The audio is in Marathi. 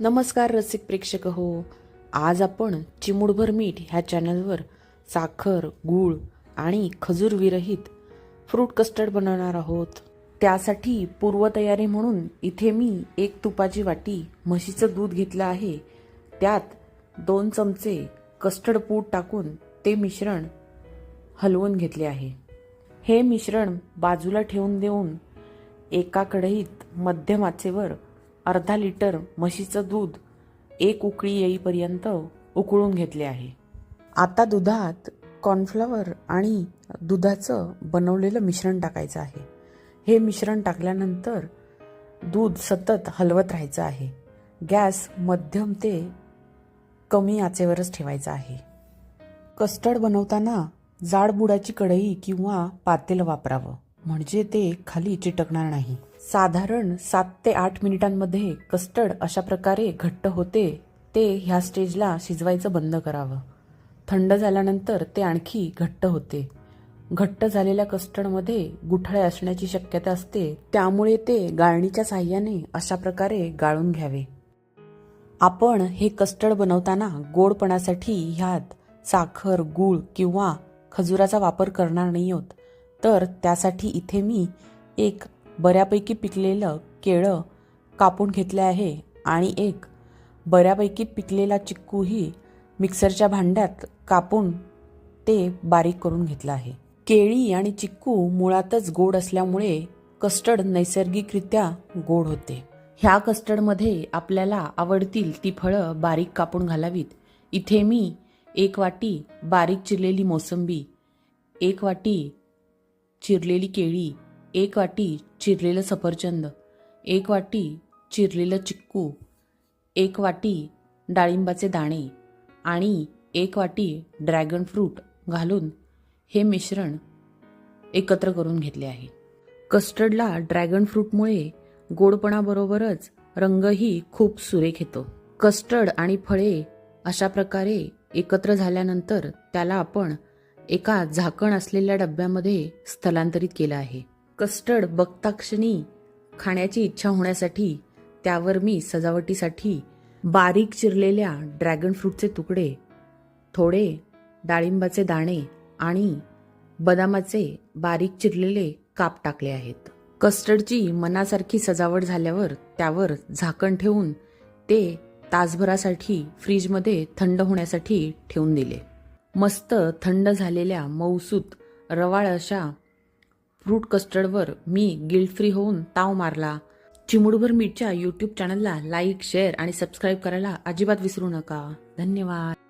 नमस्कार रसिक प्रेक्षक हो. आज आपण चिमूडभर मीठ ह्या चॅनलवर साखर गूळ आणि खजूर विरहित फ्रूट कस्टर्ड बनवणार आहोत. त्यासाठी पूर्वतयारी म्हणून इथे मी एक तुपाची वाटी म्हशीचं दूध घेतलं आहे. त्यात दोन चमचे कस्टर्ड पूड टाकून ते मिश्रण हलवून घेतले आहे. हे मिश्रण बाजूला ठेवून देऊन एका कढईत मध्यम आचेवर अर्धा लिटर म्हशीचं दूध एक उकळी येईपर्यंत उकळून घेतले आहे. आता दुधात कॉर्नफ्लॉवर आणि दुधाचं बनवलेलं मिश्रण टाकायचं आहे. हे मिश्रण टाकल्यानंतर दूध सतत हलवत राहायचं आहे. गॅस मध्यम ते कमी आचेवरच ठेवायचा आहे. कस्टर्ड बनवताना जाडबुडाची कढई किंवा पातेलं वापरावं. म्हणजे ते खाली चिटकणार नाही. साधारण सात ते आठ मिनिटांमध्ये कस्टर्ड अशा प्रकारे घट्ट होते ते ह्या स्टेजला शिजवायचं बंद करावं. थंड झाल्यानंतर ते आणखी घट्ट होते. घट्ट झालेल्या कस्टर्डमध्ये गुठळे असण्याची शक्यता असते त्यामुळे ते गाळणीच्या साह्याने अशा प्रकारे गाळून घ्यावे. आपण हे कस्टर्ड बनवताना गोडपणासाठी ह्यात साखर गूळ किंवा खजुराचा वापर करणार नाही आहोत. तर त्यासाठी इथे मी एक बऱ्यापैकी पिकलेलं केळं कापून घेतले आहे आणि एक बऱ्यापैकी पिकलेला चिक्कूही मिक्सरच्या भांड्यात कापून ते बारीक करून घेतलं आहे. केळी आणि चिक्कू मुळातच गोड असल्यामुळे कस्टर्ड नैसर्गिकरित्या गोड होते. ह्या कस्टर्डमध्ये आपल्याला आवडतील ती फळं बारीक कापून घालावीत. इथे मी एक वाटी बारीक चिरलेली मोसंबी एक वाटी चिरलेली केळी एक वाटी चिरलेलं सफरचंद एक वाटी चिरलेलं चिक्कू एक वाटी डाळिंबाचे दाणे आणि एक वाटी ड्रॅगन फ्रूट घालून हे मिश्रण एकत्र करून घेतले आहे. कस्टर्डला ड्रॅगन फ्रूटमुळे गोडपणाबरोबरच रंगही खूप सुरेख येतो. कस्टर्ड आणि फळे अशा प्रकारे एकत्र झाल्यानंतर त्याला आपण एका झाकण असलेल्या डब्यामध्ये स्थलांतरित केलं आहे. कस्टर्ड बघताक्षणी खाण्याची इच्छा होण्यासाठी त्यावर मी सजावटीसाठी बारीक चिरलेल्या ड्रॅगन फ्रूटचे तुकडे थोडे डाळिंबाचे दाणे आणि बदामाचे बारीक चिरलेले काप टाकले आहेत. कस्टर्डची मनासारखी सजावट झाल्यावर त्यावर झाकण ठेवून ते तासभरासाठी फ्रीजमध्ये थंड होण्यासाठी ठेवून दिले. मस्त थंड झालेल्या मऊसूत रवाळ अशा फ्रूट कस्टर्डवर मी गिल्ट फ्री होऊन ताव मारला. चिमुडभर मीठच्या यूट्यूब चॅनलला लाईक शेअर आणि सबस्क्राईब करायला अजिबात विसरू नका. धन्यवाद.